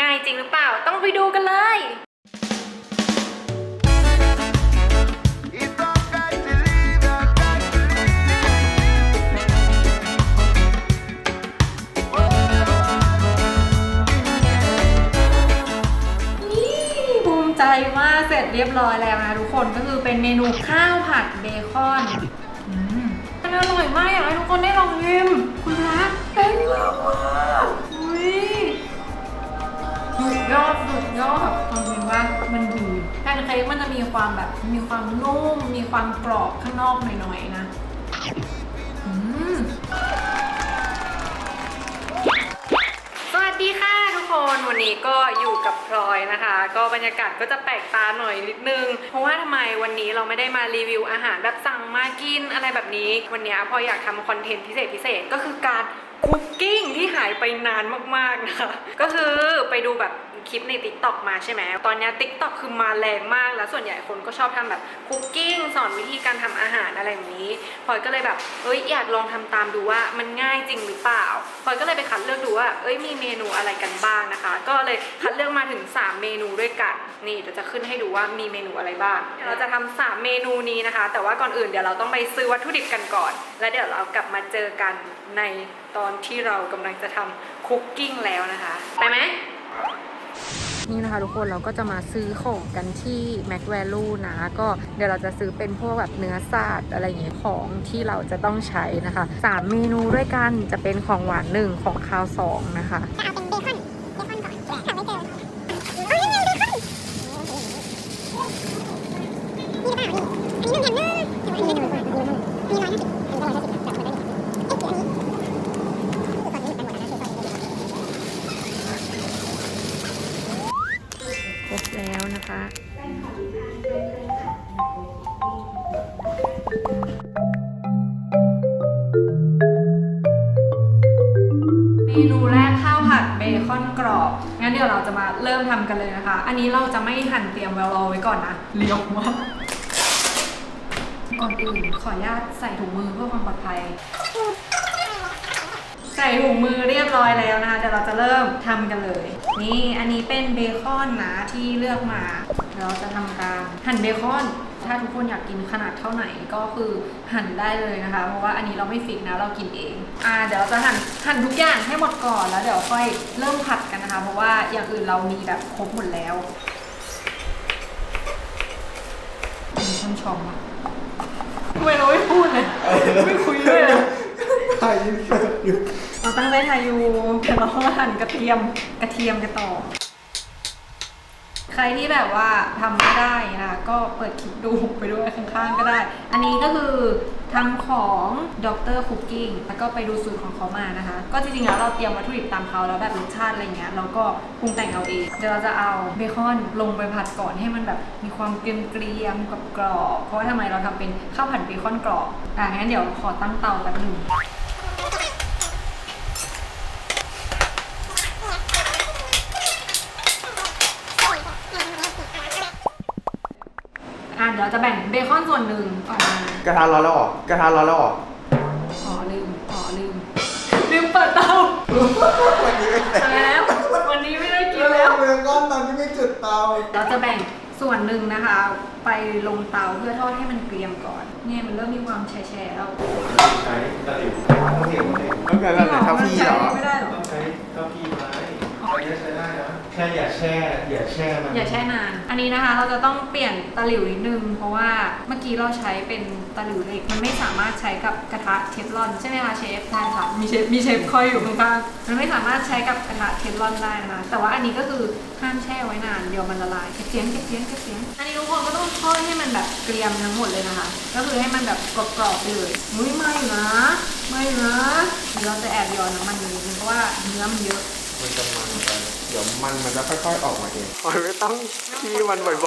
ง่ายจริงหรือเปล่าต้องไปดูกันเลย It's alright to leave, alright to leave. นี่ภูมิใจมากเสร็จเรียบร้อยแล้วนะทุกคนก็คือเป็นเมนูข้าวผัดเบคอนอืมมันอร่อยมากอยากให้ทุกคนได้ลองชิมคุณพระเป็นมาก สุดยอดสุดยอดความจริงว่ามันดีแพนเค้กมันจะมีความแบบมีความนุ่ม มีความกรอบข้างนอกหน่อยๆนะสวัสดีค่ะ คนวันนี้ก็อยู่กับพลอยนะคะ ก็บรรยากาศก็จะแปลกตาหน่อยนิดนึง เพราะว่าทำไมวันนี้เราไม่ได้มารีวิวอาหารแบบสั่งมากินอะไรแบบนี้ วันนี้พลอยอยากทำคอนเทนต์พิเศษพิเศษก็คือการคุกกิ้งที่หายไปนานมากๆนะคะก็คือไปดูแบบ คลิปใน t ิ k t o k มาใช่ไหม ตอนนี้ t ิ k t o k คือมาแรงมาก แล้วส่วนใหญ่คนก็ชอบทำแบบคุกกิ้งสอนวิธีการทำอาหารอะไรแบบนี้พลอยก็เลยแบบเอ้ยอยากลองทำตามดูว่ามันง่ายจริงหรือเปล่าพลอยก็เลยไปคัดเลือกดูว่าเอ้ยมีเมนูอะไรกันบ้างนะคะ ก็เลยคัดเลือกมาถึง 3 เมนูด้วยกัน นี่เดี๋ยวจะขึ้นให้ดูว่ามีเมนูอะไรบ้าง เราจะทำสามเมนูนี้นะคะ แต่ว่าก่อนอื่นเดี๋ยวเราต้องไปซื้อวัตถุดิบกันก่อน แล้วเดี๋ยวเรากลับมาเจอกันในตอนที่เรากำลังจะทำคุกกิ้งแล้วนะคะ ไปไหม นี่นะคะทุกคนเราก็จะมาซื้อของกันที่ Mac Value นะ ก็เดี๋ยวเราจะซื้อเป็นพวกแบบเนื้อสัตว์อะไรอย่างเงี้ยของที่เราจะต้องใช้นะคะ 3 เมนูด้วยกันจะเป็นของหวานหนึ่งของคาวสองนะคะจะเอาเป็นเบคอน งั้นเดี๋ยวเราจะมาเริ่มทำกันเลยนะคะ อันนี้เราจะไม่หั่นเตรียมไว้รอไว้ก่อนนะเลี้ยวมากก่อนอื่นขออนุญาตใส่ถุงมือเพื่อความปลอดภัย ใส่ถุงมือเรียบร้อยแล้วนะคะเดี๋ยวเราจะเริ่มทำกันเลย นี่อันนี้เป็นเบคอนนะที่เลือกมาเราจะทำการหั่นเบคอน ถ้าทุกคนอยากกินขนาดเท่าไหนก็คือหั่นได้เลยนะคะ เพราะว่าอันนี้เราไม่ฟิกนะเรากินเอง อ่าเดี๋ยวเราจะหั่นหั่นทุกอย่างให้หมดก่อนแล้วเดี๋ยวค่อยเริ่มผัดกันนะคะ เพราะว่าอย่างอื่นเรามีแบบครบหมดแล้วมีช่ำชองอะทำไมเราไม่พูดเลยไม่คุยด้วยเลยถ่ายยิ้มเสิร์ฟอยู่เราตั้งใจถ่ายอยู่เดี๋ยวเราก็มาหั่นกระเทียมกระเทียมกันต่อ ใครที่แบบว่าทำไม่ได้นะคะก็เปิดคลิปดูไปด้วยข้างๆก็ได้ อันนี้ก็คือทำของดรคุกกิ้งแล้วก็ไปดูสูตรของเขามานะคะ ก็จริงๆแล้วเราเตรียมวัตถุดิบตามเขาแล้วแบบรสชาติอะไรเงี้ยเราก็ปรุงแต่งเอาเอง เดี๋ยวเราจะเอาเบคอนลงไปผัดก่อนให้มันแบบมีความเกรียมๆกับกรอบ เพราะว่าทำไมเราทำเป็นข้าวผัดเบคอนกรอบ อะงั้นเดี๋ยวขอตั้งเตาแป๊บหนึง อะเดี๋ยวจะแบ่งเบคอนส่วนหนึ่งออกมากระทะร้อนแล้วเหรอกระทะร้อนแล้วเหรออ๋อลืมอ๋อลืมลืมเปิดเตาวันนี้ไม่แต่ตายแล้ว วันนี้ไม่ได้กินแล้วเบคอนตอนที่ไม่จุดเตาเราจะแบ่งส่วนหนึ่งนะคะ ไปลงเตาเพื่อทอดให้มันเกรียมก่อน เนี่ยมันเริ่มมีความแฉะๆแล้วใช้ตะหลิวต้องเห็นหมดเลยต้องการแบบไหนเท่าพี่เหรอมันใช้ไม่ได้เหรอ ต้องใช้เท่าที่ไม้อันนี้ใช้ได้นะ แค่อย่าแช่อย่าแช่มันอย่าแช่นาน อันนี้นะคะเราจะต้องเปลี่ยนตะหลิวนิดนึง เพราะว่าเมื่อกี้เราใช้เป็นตะหลิวเหล็ก มันไม่สามารถใช้กับกระทะเทฟลอนใช่ไหมคะเชฟใช่ค่ะ มีเชฟมีเชฟคอยอยู่ข้างๆมันไม่สามารถใช้กับกระทะเทฟลอนได้นะคะ แต่ว่าอันนี้ก็คือห้ามแช่ไว้นาน เดี๋ยวมันละลายเก็บเสียงเก็บเสียงเก็บเสียง อันนี้ทุกคนก็ต้องทอดให้มันแบบเกรียมทั้งหมดเลยนะคะ ก็คือให้มันแบบกรอบๆไปเลยมุ้ยไม่อยู่นะ ไม่อยู่นะเดี๋ยวเราจะแอบหย้อนน้ำมันนิดนึงเพราะว่าเนื้อมันเยอะมันจะมันไป เดี๋ยวมันมันจะค่อยๆออกมาเองไม่ต้องขี้มันบ่อยค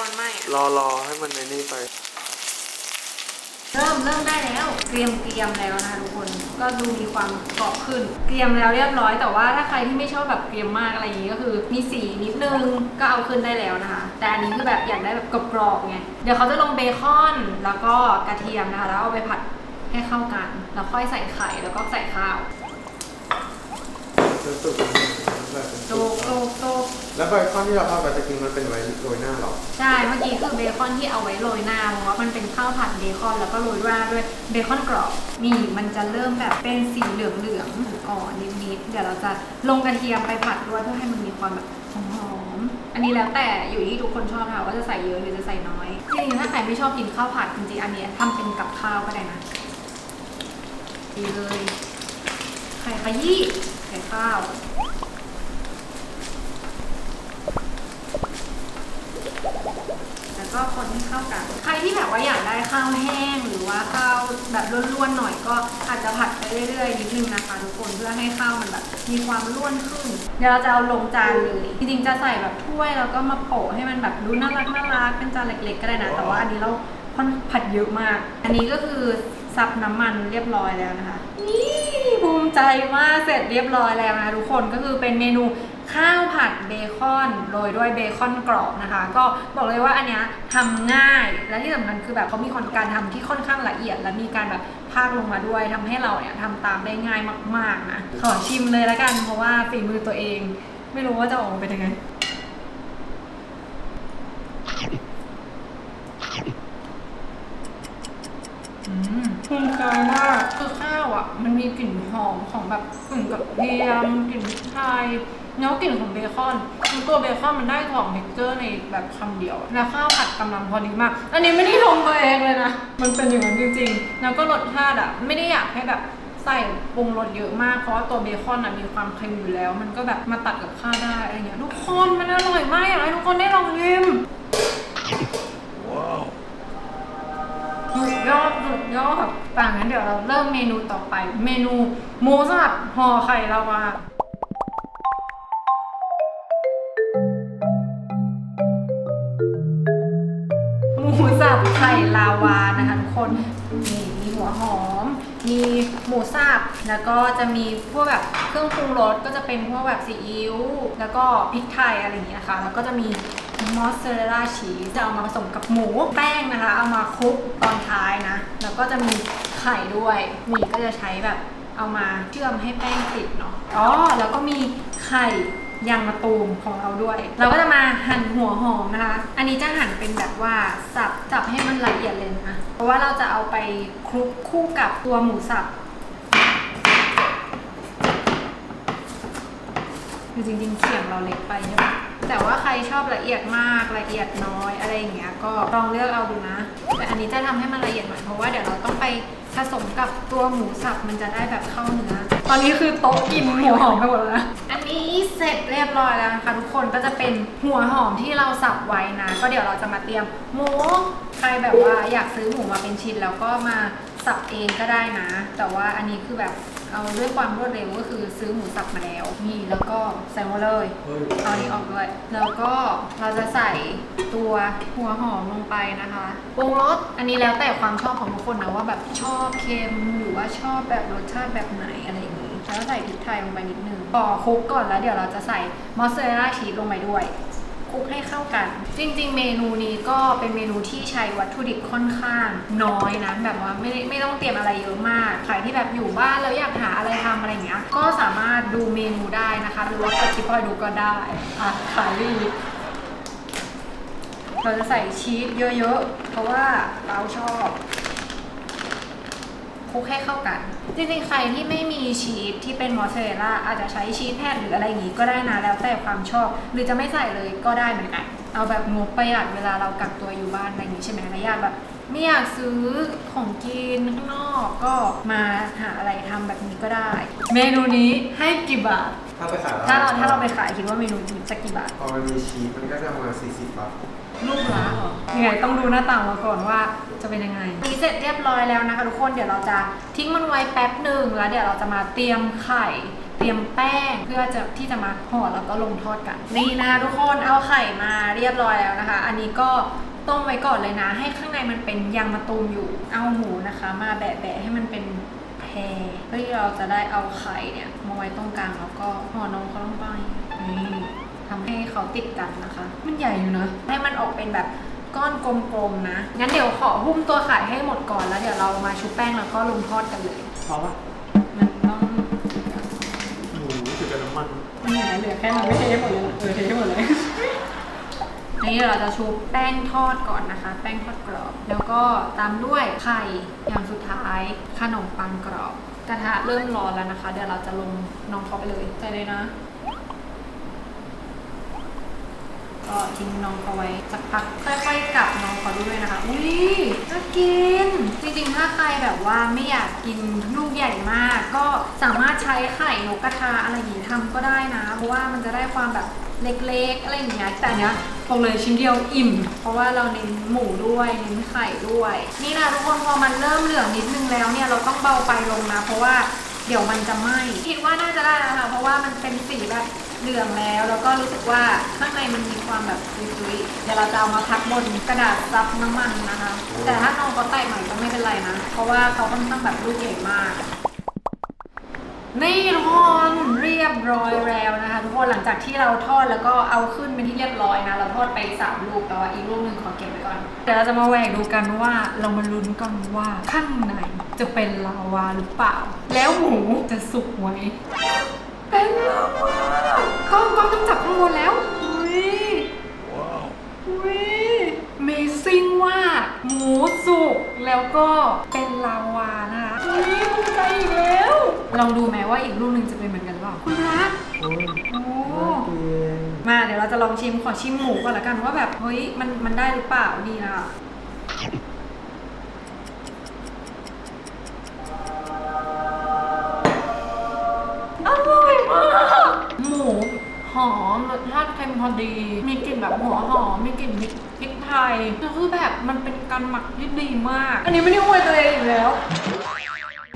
วรไม่อะๆรอรอให้มันในนี่ไป เริ่มเริ่มได้แล้วเกรียมเกรียมแล้วนะคะทุกคน ก็ดูมีความกรอบขึ้นเกรียมแล้วเรียบร้อย แต่ว่าถ้าใครที่ไม่ชอบแบบเกรียมมากอะไรอย่างนี้ก็คือ มีสีนิดนึงก็เอาขึ้นได้แล้วนะคะ แต่อันนี้คือแบบอยากได้แบบกรอบๆไง เดี๋ยวเขาจะลงเบคอนแล้วก็กระเทียมนะคะ แล้วเอาไปผัดให้เข้ากัน แล้วค่อยใส่ไข่แล้วก็ใส่ข้าวจะสุก แบบเป็นโตสุกกโตกโตกแล้วเบคอนที่เราเอาไปตะกี้มันเป็นไว้โรยหน้าเหรอใช่เมื่อกี้คือเบคอนที่เอาไว้โรยหน้าเพราะว่ามันเป็นข้าวผัดเบคอนแล้วก็โรยหน้าด้วยเบคอนกรอบนี่มันจะเริ่มแบบเป็นสีเหลืองๆอ่อนนิดๆเดี๋ยวเราจะลงกระเทียมไปผัดด้วยเพื่อให้มันมีความแบบหอมๆอันนี้แล้วแต่อยู่ที่ทุกคนชอบค่ะว่าจะใส่เยอะหรือจะใส่น้อยจริงๆถ้าใครไม่ชอบกินข้าวผัดจริงๆอันนี้ทำเป็นกับข้าวก็ได้นะดีเลยไข่ขยี้ไข่ข้าว แล้ว ก็คนให้เข้ากัน ใครที่แบบว่าอยากได้ข้าวแห้ง หรือว่าข้าวแบบร่วนๆหน่อยก็อาจจะผัดไปเรื่อยๆนิดนึงนะคะทุกคนเพื่อให้ข้าวมันแบบมีความร่วนขึ้น เดี๋ยวเราจะเอาลงจานเลย จริงๆจะใส่แบบถ้วยแล้วก็มาโปะให้มันแบบดูน่ารักน่ารักเป็นจานเล็กๆก็ได้นะ แต่ว่าอันนี้เราค่อนผัดเยอะมาก อันนี้ก็คือซับน้ำมันเรียบร้อยแล้วนะคะ นี่ ใจมากเสร็จเรียบร้อยแล้วนะทุกคนก็คือเป็นเมนูข้าวผัดเบคอนโรยด้วยเบคอนกรอบนะคะ ก็บอกเลยว่าอันเนี้ยทำง่ายและที่สำคัญคือแบบเขามีการทำที่ค่อนข้างละเอียด และมีการแบบพากลงมาด้วยทำให้เราเนี่ยทำตามได้ง่ายมากๆนะขอชิมเลยละกันเพราะว่าฝีมือตัวเอง ไม่รู้ว่าจะออกมาเป็นยังไง อื มภูมิใจมากคือข้าวอะ มันมีกลิ่นหอมของแบบกลิ่นกับเทียมกลิ่นพริกไทยแล้วกลิ่นของเบคอนคือตัวเบคอนมันได้ของเท็กเจอร์ในแบบคำเดียว แล้วข้าวผัดกำลังพอดีมาก อันนี้ไม่ได้ชมตัวเองเลยนะ มันเป็นอย่างนั้นจริงๆ แล้วก็รสชาติอะ ไม่ได้อยากให้แบบใส่ปรุงรสเยอะมาก เพราะว่าตัวเบคอนอะมีความเค็มอยู่แล้ว มันก็แบบมาตัดกับข้าวได้อะไรเงี้ยทุกคนมันอร่อยมากอยากให้ทุกคนได้ลองชิม สุดยอดสุดยอดป่างนั้นเดี๋ยวเราเริ่มเมนูต่อไป เมนูหมูสับห่อไข่ลาวาหมูสับไข่ลาวานะคะทุกคนนี่มีหัวหอม มีหมูสับแล้วก็จะมีพวกแบบเครื่องปรุงรสก็จะเป็นพวกแบบซีอิ๊วแล้วก็พริกไทยอะไรอย่างเงี้ยค่ะแล้วก็จะมี มอสซาเรลล่าชีสจะเอามาผสมกับหมู แป้งนะคะ เอามาคลุกตอนท้ายนะ แล้วก็จะมีไข่ด้วยนี่ก็จะใช้แบบเอามาเชื่อมให้แป้งติดเนาะอ๋อแล้วก็มีไข่ยางมะตูมของเราด้วย เราก็จะมาหั่นหัวหอมนะคะ อันนี้จะหั่นเป็นแบบว่าสับสับให้มันละเอียดเลยนะ เพราะว่าเราจะเอาไปคลุกคู่กับตัวหมูสับ คือจริงๆเขียงเราเล็กไปใช่ไหมแต่ว่าใครชอบละเอียดมากละเอียดน้อยอะไรอย่างเงี้ยก็ลองเลือกเอาดูนะ แต่อันนี้จะทำให้มันละเอียดหน่อยเพราะว่าเดี๋ยวเราต้องไปผสมกับตัวหมูสับมันจะได้แบบเข้าเนื้อ ตอนนี้คือโต๊ะกินหัวหอมไปหมดแล้ว อันนี้เสร็จเรียบร้อยแล้วนะคะทุกคนก็จะเป็นหัวหอมที่เราสับไว้นะ ก็เดี๋ยวเราจะมาเตรียมหมู ใครแบบว่าอยากซื้อหมูมาเป็นชิ้นแล้วก็มาสับเองก็ได้นะ แต่ว่าอันนี้คือแบบ เอาด้วยความรวดเร็วก็คือซื้อหมูสับมาแล้วนี่แล้วก็ใส่มาเลยเฮ้ยเอาอันนี้ออกด้วย แล้วก็เราจะใส่ตัวหัวหอมลงไปนะคะปรุงรสอันนี้แล้วแต่ความชอบของทุกคนนะว่าแบบชอบเค็มหรือว่าชอบแบบรสชาติแบบไหนอะไรอย่างนี้แล้วก็ใส่พริกไทยลงไปนิดนึงพอคลุกก่อนแล้วเดี๋ยวเราจะใส่มอสซาเรลล่าชีสลงไปด้วย คลุกให้เข้ากัน จริง ๆ เมนูนี้ก็เป็นเมนูที่ใช้วัตถุดิบค่อนข้าง น้อยนะแบบว่าไม่ไม่ต้องเตรียมอะไรเยอะมากใครที่แบบอยู่บ้านแล้วอยากหาอะไรทำอะไรเงี้ยก็สามารถดูเมนูได้นะคะ หรือว่ากดคลิปพอยดูก็ได้อะขายรีบเราจะใส่ชีสเยอะ ๆ เพราะว่าเราชอบ คลุกให้เข้ากัน จริงๆ ใครที่ไม่มีชีสที่เป็นมอสซาเรลล่าอาจจะใช้ชีสแผ่นหรืออะไรอย่างงี้ก็ได้นะแล้วแต่ความชอบ หรือจะไม่ใส่เลยก็ได้เหมือนกัน เอาแบบงบประหยัดเวลาเรากักตัวอยู่บ้านอะไรอย่างงี้ใช่ไหมระยะแบบไม่อยากซื้อของกินข้างนอกก็มาหาอะไรทำแบบนี้ก็ได้ เมนูนี้ให้กี่บาท ถ้าไปขายถ้าเราถ้าเราไปขายคิดว่าเมนูนี้จะกี่บาท พอมันมีชีสมันก็จะประมาณ40 บาท ลูกละเหรอยังไงต้องดูหน้าต่างมาก่อนว่า จะเป็นยังไงนี่เสร็จเรียบร้อยแล้วนะคะ ทุกคนเดี๋ยวเราจะทิ้งมันไว้แป๊บหนึ่งแล้วเดี๋ยวเราจะมาเตรียมไข่ เตรียมแป้งเพื่อจะที่จะมาห่อแล้วก็ลงทอดกัน นี่นะทุกคนเอาไข่มาเรียบร้อยแล้วนะคะ อันนี้ก็ต้มไว้ก่อนเลยนะ ให้ข้างในมันเป็นยางมะตูมอยู่เอาหมูนะคะ มาแบะๆให้มันเป็นแพรเพื่อที่เราจะได้เอาไข่เนี่ยมาไว้ตรงกลางแล้วก็ห่อนมเขาลงไปนี่ทำให้เขาติดกันนะคะ มันใหญ่อยู่นะ ให้มันออกเป็นแบบ ก้อนกลมๆนะ งั้นเดี๋ยวขอหุ้มตัวไข่ให้หมดก่อนแล้วเดี๋ยวเรามาชุบแป้งแล้วก็ลงทอดกันเลยเพราะว่ามันต้องหมูถือกับน้ำมันนี่นะเหลือแค่นั้นไม่เทให้หมดเลยเหรอเออเทให้หมดเลยอันนี้เดี๋ยวเราจะชุบแป้งทอดก่อนนะคะ แป้งทอดกรอบ แล้วก็ตามด้วยไข่อย่างสุดท้ายขนมปังกรอบ กระทะเริ่มร้อนแล้วนะคะ เดี๋ยวเราจะลงน้องเขาไปเลยใจเลยนะ ก็ทิ้งน้องเขาไว้สักพักค่อยๆกลับน้องเขาด้วยนะคะ อุ้ยน่ากิน จริงๆ ถ้าใครแบบว่าไม่อยากกินลูกใหญ่มาก ก็สามารถใช้ไข่นกกระทาอะไรอย่างนี้ทำก็ได้นะ เพราะว่ามันจะได้ความแบบเล็กๆ อะไรอย่างเงี้ย แต่เนี้ยบอกเลยชิ้นเดียวอิ่ม เพราะว่าเราเน้นหมูด้วยเน้นไข่ด้วย นี่นะทุกคนพอมันเริ่มเหลืองนิดนึงแล้วเนี่ยเราต้องเบาไฟลงนะ เพราะว่าเดี๋ยวมันจะไหม้คิดว่าน่าจะได้แล้วค่ะเพราะว่ามันเป็นสีแบบ เหลืองแล้วแล้วก็รู้สึกว่าข้างในมันมีความแบบซุยๆเดี๋ยวเราจะเอามาพักบนกระดาษซับน้ำมันนะคะ แต่ถ้าน้องเขาแตกหน่อยก็ไม่เป็นไรนะ เพราะว่าเขาค่อนข้างแบบลูกใหญ่มาก นี่ทุกคนเรียบร้อยแล้วนะคะ ทุกคนหลังจากที่เราทอดแล้วก็เอาขึ้นเป็นที่เรียบร้อยนะ เราทอดไปสามลูกแต่ว่าอีกลูกหนึ่งขอเก็บไว้ก่อนเดี๋ยวเราจะมาแหวกดูกันว่าเรามาลุ้นกันว่าข้างในจะเป็นลาวาหรือเปล่า แล้วหมูจะสุกไหม เป็นลาวากล้องกล้องต้องจับข้างบนแล้ว อุ้ย อุ้ย Amazing ว่าหมูสุกแล้วก็เป็นลาวานะคะอุ้ยภูมิใจอีกแล้ว ลองดูไหมว่าอีกลูกหนึ่งจะเป็นเหมือนกันหรือเปล่าคุณพระโอ้ยโอ้มาเดี๋ยวเราจะลองชิมขอชิมหมูก่อนละกันว่าแบบ เฮ้ย มันมันได้หรือเปล่าดีนะ สชาติเค็มพอดี มีกลิ่นแบบหัวหอม มีกลิ่นพริกพริกไทยแล้วคือแบบมันเป็นการหมักที่ดีมาก อันนี้ไม่ได้อวยตัวเองอีกแล้ว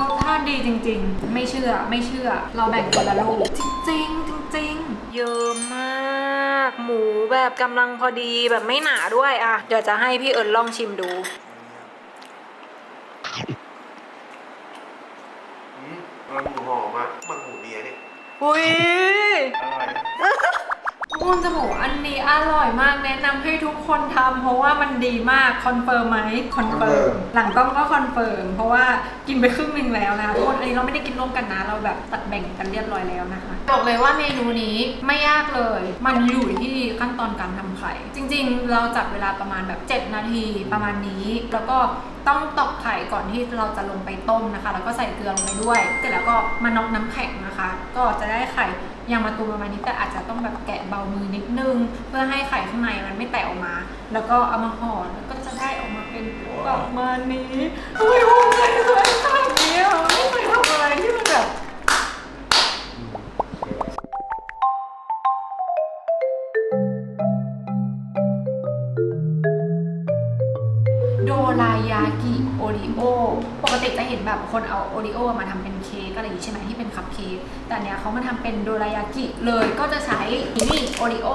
รสชาติดีจริง ๆ ไม่เชื่อ ไม่เชื่อ เราแบ่งคนละลูกจริงๆจริงๆเยอะมาก หมูแบบกำลังพอดีแบบไม่หนาด้วยอะ เดี๋ยวจะให้พี่เอิญลองชิมดู อืมมันหมูหอมอะมันหมูเนียเนี่ย อุ้ยอร่อยทุกค นจะบอกว่าอันนี้อร่อยมากแนะนำให้ทุกคนทำเพราะว่ามันดีมากคอนเฟิร์มไหมคอนเฟิร์ม confirm หลังกล้องก็คอนเฟิร์มเพราะว่ากินไปครึ่งหนึ่งแล้วนะคะทุกคนอันนี้เราไม่ได้กินร่วมกันนะเราแบบตัดแบ่งกันเรียบร้อยแล้วนะคะ บอกเลยว่าเมนูนี้ไม่ยากเลย มันอยู่ที่ขั้นตอนการทำไข่ จริงๆ เราจับเวลาประมาณแบบ 7 นาทีประมาณนี้ แล้วก็ต้องตอกไข่ก่อนที่เราจะลงไปต้มนะคะ แล้วก็ใส่เกลือลงไปด้วย เสร็จแล้วก็มาน็อกน้ำแข็งนะคะ ก็จะได้ไข่ ยางมะตูมประมาณนี้แต่อาจจะต้องแบบแกะเบามือนิดนึง เพื่อให้ไข่ข้างในมันไม่แตกออกมา แล้วก็เอามาห่อแล้วก็จะได้ออกมาเป็นประมาณนี้โอ้ยภูมิใจเลยทำแบบนี้อะไม่เคยทำอะไรที่มันแบบ กติจะเห็นแบบคนเอาโอริโอมาทำเป็นเค้กอะไรอย่างนี้ใช่ไหมที่เป็นคัพเค้กแต่เนี้ยเขามาทำเป็นโดรายากิเลยก็จะใช้นี่โอริโอ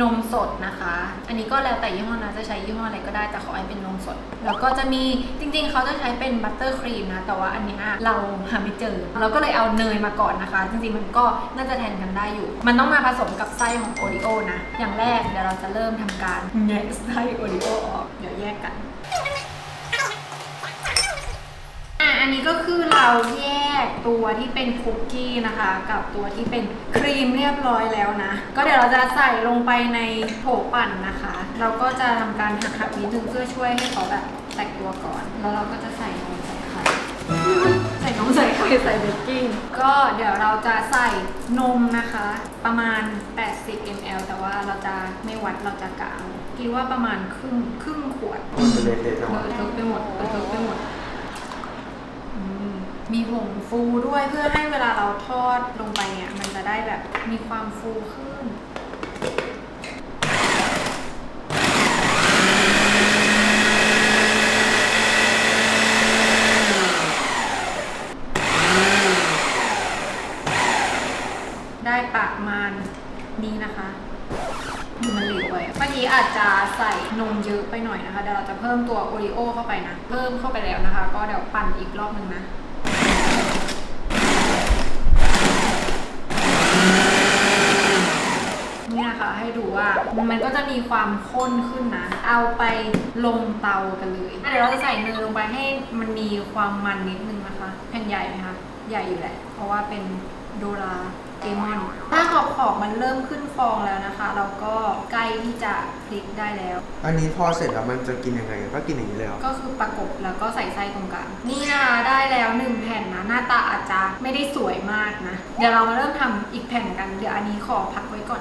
นมสดนะคะ อันนี้ก็แล้วแต่ยี่ห้อนะจะใช้ยี่ห้ออะไรก็ได้แต่ขอให้เป็นนมสด แล้วก็จะมีจริงๆ เขาจะใช้เป็นบัตเตอร์ครีมนะแต่ว่าอันเนี้ยเราหาไม่เจอเราก็เลยเอาเนยมาก่อนนะคะ จริงๆมันก็น่าจะแทนกันได้อยู่ มันต้องมาผสมกับไส้ของโอริโอนะอย่างแรกเดี๋ยวเราจะเริ่มทำการแงะไส้โอริโอออกเดี๋ยวแยกกัน อะอันนี้ก็คือเราแยกตัวที่เป็นคุกกี้นะคะ กับตัวที่เป็นครีมเรียบร้อยแล้วนะ ก็เดี๋ยวเราจะใส่ลงไปในโถปั่นนะคะ เราก็จะทำการหักๆนิดนึงเพื่อช่วยให้เขาแบบแตกตัวก่อน แล้วเราก็จะใส่นมใส่ไข่ใส่นมใส่ไข่ใส่เบกกิ้ง ก็เดี๋ยวเราจะใส่นมนะคะ ประมาณ 80 ml แต่ว่าเราจะไม่วัดเราจะกะเอาคิดว่าประมาณครึ่งครึ่งขวด มันจะเละๆจังเลวะอะเทอะไปหมดเลอะเทอะไปหมดอื มีผงฟูด้วยเพื่อให้เวลาเราทอดลงไปเนี่ยมันจะได้แบบมีความฟูขึ้น ได้ประมาณนี้นะคะมันเหลวไปเมื่อกี้อาจจะใส่นมเยอะไปหน่อยนะคะ เดี๋ยวเราจะเพิ่มตัวโอริโอเข้าไปนะ เพิ่มเข้าไปแล้วนะคะ ก็เดี๋ยวปั่นอีกรอบหนึ่งนะ นี่นะคะให้ดูว่ามันก็จะมีความข้นขึ้นนะ เอาไปลงเตากันเลยอะเดี๋ยวเราจะใส่เนยลงไปให้มันมีความมันนิดนึงนะคะ แผ่นใหญ่ไหมคะ ใหญ่อยู่แหละ เพราะว่าเป็นโดราเอมอนถ้าขอบขอบๆมันเริ่มขึ้นฟองแล้วนะคะ เราก็ใกล้ที่จะพลิกได้แล้ว อันนี้พอเสร็จแล้วมันจะกินยังไง ก็กินอย่างนี้เลยเหรอก็คือประกบแล้วก็ใส่ไส้ตรงกลางนี่นะคะได้แล้วหนึ่งแผ่นนะ หน้าตาอาจจะไม่ได้สวยมากนะ เดี๋ยวเรามาเริ่มทำอีกแผ่นกัน เดี๋ยวอันนี้ขอพักไว้ก่อน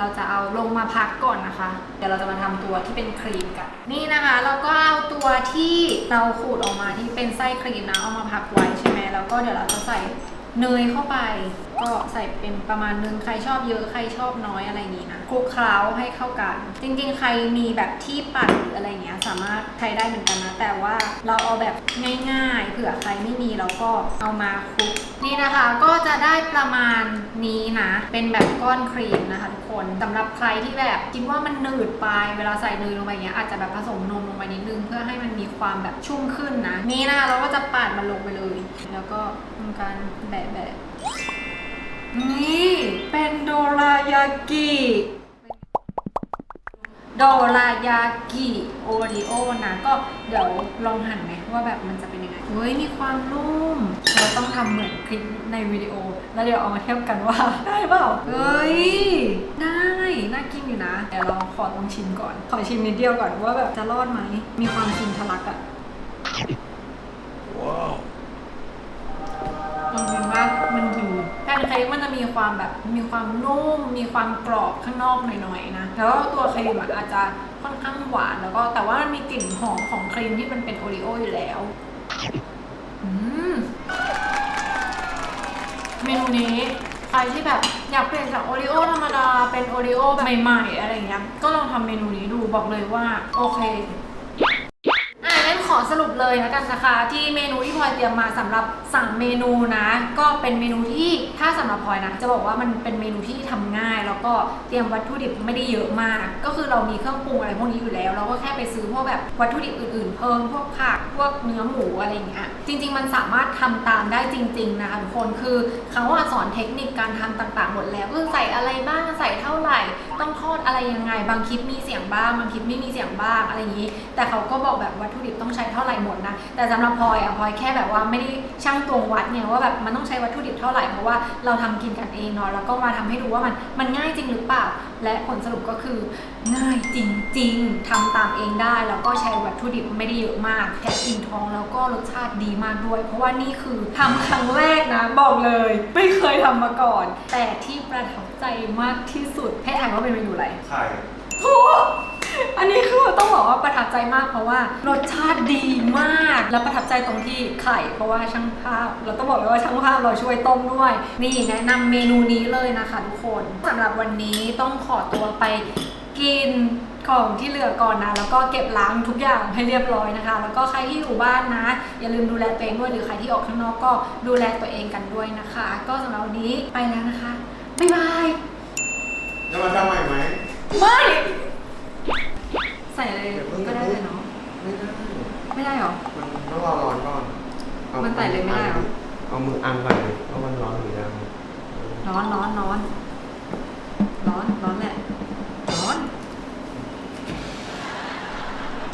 เราจะเอาลงมาพักก่อนนะคะ เดี๋ยวเราจะมาทำตัวที่เป็นครีมกัน นี่นะคะ เราก็เอาตัวที่เราขูดออกมาที่เป็นไส้ครีมนะเอามาพักไว้ใช่ไหมแล้วก็เดี๋ยวเราจะใส่เนยเข้าไป ก็ใส่เป็นประมาณนึงใครชอบเยอะใครชอบน้อยอะไรนี้นะคลุกเคล้าให้เข้ากัน จริงๆ ใครมีแบบที่ปั่นหรืออะไรเงี้ย สามารถใช้ได้เหมือนกันนะ แต่ว่าเราเอาแบบง่ายๆ เผื่อใครไม่มีเราก็เอามาคลุก นี่นะคะก็จะได้ประมาณนี้นะ เป็นแบบก้อนครีมนะคะทุกคนสำหรับใครที่แบบคิดว่ามันหนืดไปเวลาใส่เนยลงไปเงี้ยอาจจะแบบผสมนมลงไปนิดนึง เพื่อให้มันมีความแบบชุ่มขึ้นนะ นี่นะคะเราก็จะปาดมันลงไปเลย แล้วก็ทำการแบะแบะนี่เป็นโดรายากิ โดรายากิโอริโอนะก็เดี๋ยวลองหั่นไหมว่าแบบมันจะเป็นยังไงเฮ้ยมีความนุ่ม เราต้องทำเหมือนคลิปในวิดีโอ แล้วเดี๋ยวเอามาเทียบกันว่า ได้เปล่าเฮ้ย ได้น่ากินอยู่นะเดี๋ยวเราขอลองชิมก่อน ขอชิมนิดเดียวก่อนว่าแบบจะรอดไหม มีความชิมทะลักอะลองดูว่า มันดีแผ่นเค้กมันจะมีความแบบมีความนุ่ม มีความกรอบข้างนอกหน่อยๆนะ แล้วก็ตัวครีมอาจจะค่อนข้างหวานแล้วก็แต่ว่ามันมีกลิ่นหอมของครีมที่มันเป็นโอรีโออยู่แล้วเมนูนี้ใครที่แบบอยากเปลี่ยนจากโอรีโอธรรมดาเป็นโอรีโอแบบใหม่ๆ อะไรเงี้ย ก็ลองทำเมนูนี้ดูบอกเลยว่า โอเค ขอสรุปเลยแล้วกันนะคะ ที่เมนูที่พลอยเตรียมมาสำหรับสั่งเมนูนะ ก็เป็นเมนูที่ถ้าสำหรับพลอยนะ จะบอกว่ามันเป็นเมนูที่ทำง่าย แล้วก็เตรียมวัตถุดิบไม่ได้เยอะมาก ก็คือเรามีเครื่องปรุงอะไรพวกนี้อยู่แล้ว เราก็แค่ไปซื้อพวกแบบวัตถุดิบอื่นๆ เพิ่มพวกผักพวกเนื้อหมูอะไรอย่างเงี้ยจริง ๆ มันสามารถทำตามได้จริง ๆ นะคะทุกคนคือเขาอะสอนเทคนิคการทำต่างๆหมดแล้วก็คือใส่อะไรบ้างใส่เท่าไหร่ ต้องทอดอะไรยังไง บางคลิปมีเสียงบ้างบางคลิปไม่มีเสียงบ้างอะไรอย่างนี้ แต่เขาก็บอกแบบวัตถุดิบต้องใช้เท่าไหร่หมดนะแต่สำหรับพลอยอะพลอยแค่แบบว่าไม่ได้ช่างตวงวัดเนี่ยว่าแบบมันต้องใช้วัตถุดิบเท่าไหร่เพราะว่าเราทำกินกันเองเนาะแล้วก็มาทำให้ดูว่ามันมันง่ายจริงหรือเปล่า และผลสรุปก็คือง่ายจริง ๆทำตามเองได้ แล้วก็ใช้วัตถุดิบไม่ได้เยอะมากแค่อิ่มท้องแล้วก็รสชาติดีมากด้วย เพราะว่านี่คือทำครั้งแรกนะบอกเลย ไม่เคยทำมาก่อน แต่ที่ประทับใจมากที่สุดให้ถ่ายว่าเป็นเมนูอะไรไข่โอ้อันนี้คือต้องบอกว่าประทับใจมากเพราะว่ารสชาติดีมาก แล้วประทับใจตรงที่ไข่ เพราะว่าช่างภาพ เราต้องบอกเลยว่าช่างภาพเราช่วยต้มด้วย นี่แนะนำเมนูนี้เลยนะคะทุกคนสำหรับวันนี้ต้องขอตัวไปกินของที่เหลือก่อนนะ แล้วก็เก็บล้างทุกอย่างให้เรียบร้อยนะคะ แล้วก็ใครที่อยู่บ้านนะ อย่าลืมดูแลตัวเองด้วยหรือใครที่ออกข้างนอกก็ดูแลตัวเองกันด้วยนะคะ ก็สำหรับวันนี้ไปแล้วนะคะบ๊ายบายจะมาทำใหม่ไหมไม่ใส่อะไรก็ได้เลยเนาะไม่ได้ไม่ได้หรอมัน ต้องรอร้อนก่อนอามันใส่เลยไม่ได้เหรอ เอามืออังก่อนเลยว่ามันร้อนหรือยังร้อนร้อนร้อนร้อนร้อนแหละร้อน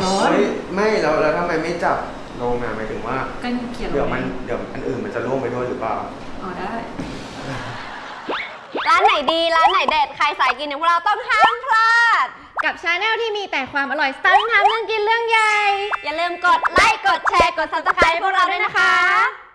ร้อนเฮ้ยไม่แล้วแล้วทำไมไม่จับลงอะหมายถึงว่าก็เขียนลงเดี๋ยวไปมันเดี๋ยวอันอื่นมันจะร่วงไปด้วยหรือเปล่า อ๋อได้ ร้านไหนดี ร้านไหนเด็ด ใครสายกินอย่างพวกเราต้องห้ามพลาด กับชาแนลที่มีแต่ความอร่อยสไตล์ทำเรื่องกินเรื่องใหญ่ อย่าลืมกดไลค์ กดแชร์ กด subscribe ให้พวกเราด้วยนะคะ